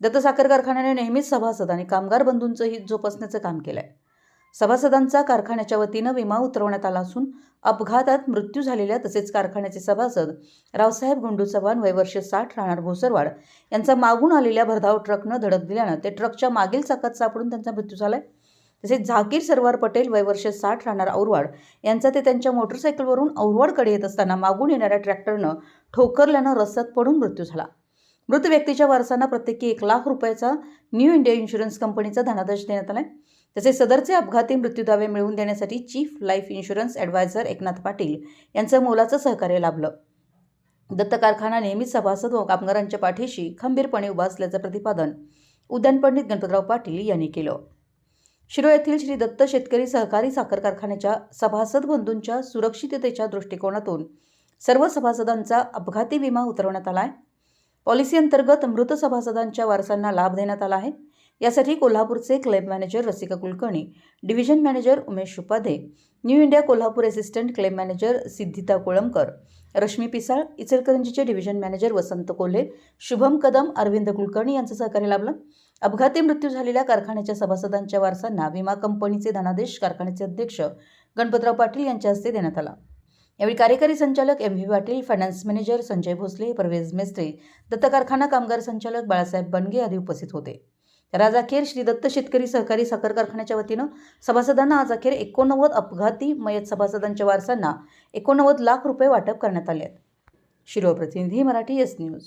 दत्त साखर कारखान्याने नेहमीच सभासद आणि कामगार बंधूंचं हित जोपासण्याचं काम केलं आहे सभासदांचा कारखान्याच्या वतीनं विमा उतरवण्यात आला असून अपघातात मृत्यू झालेल्या तसेच कारखान्याचे सभासद रावसाहेब गुंडू चव्हाण वयवर्ष साठ राहणार भोसरवाड यांचा मागून आलेल्या भरधाव ट्रकनं धडक दिल्यानं ते ट्रकच्या मागील चाकात सापडून त्यांचा मृत्यू झालाय. तसेच झाकीर सरवार पटेल वयवर्ष साठ राहणार औरवाड यांचा ते त्यांच्या मोटरसायकलवरून औरवाडकडे येत असताना मागून येणाऱ्या ट्रॅक्टरनं ठोकरल्यानं रस्त्यात पडून मृत्यू झाला. मृत व्यक्तीच्या वारसांना प्रत्येकी एक लाख रुपयाचा न्यू इंडिया इन्शुरन्स कंपनीचा धनादेश देण्यात आलाय. तसेच सदरचे अपघाती मृत्यू दावे मिळवून देण्यासाठी chief life insurance adviser Eknath Patil यांचं मोलाचं सहकार्य लाभलं. दत्त कारखाना नेहमीच सभासद व कामगारांच्या पाठीशी खंबीरपणे उभा असल्याचं प्रतिपादन उद्यान पंडित गणपतराव पाटील यांनी केलं. शिरो येथील श्री दत्त शेतकरी सहकारी साखर कारखान्याच्या सभासद बंधूंच्या सुरक्षिततेच्या दृष्टिकोनातून सर्व सभासदांचा अपघाती विमा उतरवण्यात आला आहे पॉलिसी अंतर्गत मृत सभासदांच्या वारसांना लाभ देण्यात आला आहे. यासाठी कोल्हापूरचे claim manager Rasika Kulkarni division manager Umesh Upadhe new India Kolhapur assistant claim manager Siddhita Kolambkar Rashmi Pisal इचलकरंजीचे division manager Vasant Kolhe Shubham Kadam Arvind Kulkarni यांचं सहकार्य लाभलं. अपघाती मृत्यू झालेल्या कारखान्याच्या सभासदांच्या वारसांना विमा कंपनीचे धनादेश कारखान्याचे अध्यक्ष गणपतराव पाटील यांच्या हस्ते देण्यात आला. यावेळी कार्यकारी संचालक M V Patil finance manager Sanjay Bhosale Parvez Mestri Datta कारखाना कामगार संचालक बाळासाहेब बनगे आदी उपस्थित होते. तर आज अखेर श्री दत्त शेतकरी सहकारी साखर कारखान्याच्या वतीनं सभासदांना आज अखेर एकोणनव्वद अपघाती मयत सभासदांच्या वारसांना एकोणनव्वद लाख रुपये वाटप करण्यात आले आहेत. शिरो प्रतिनिधी मराठी एस न्यूज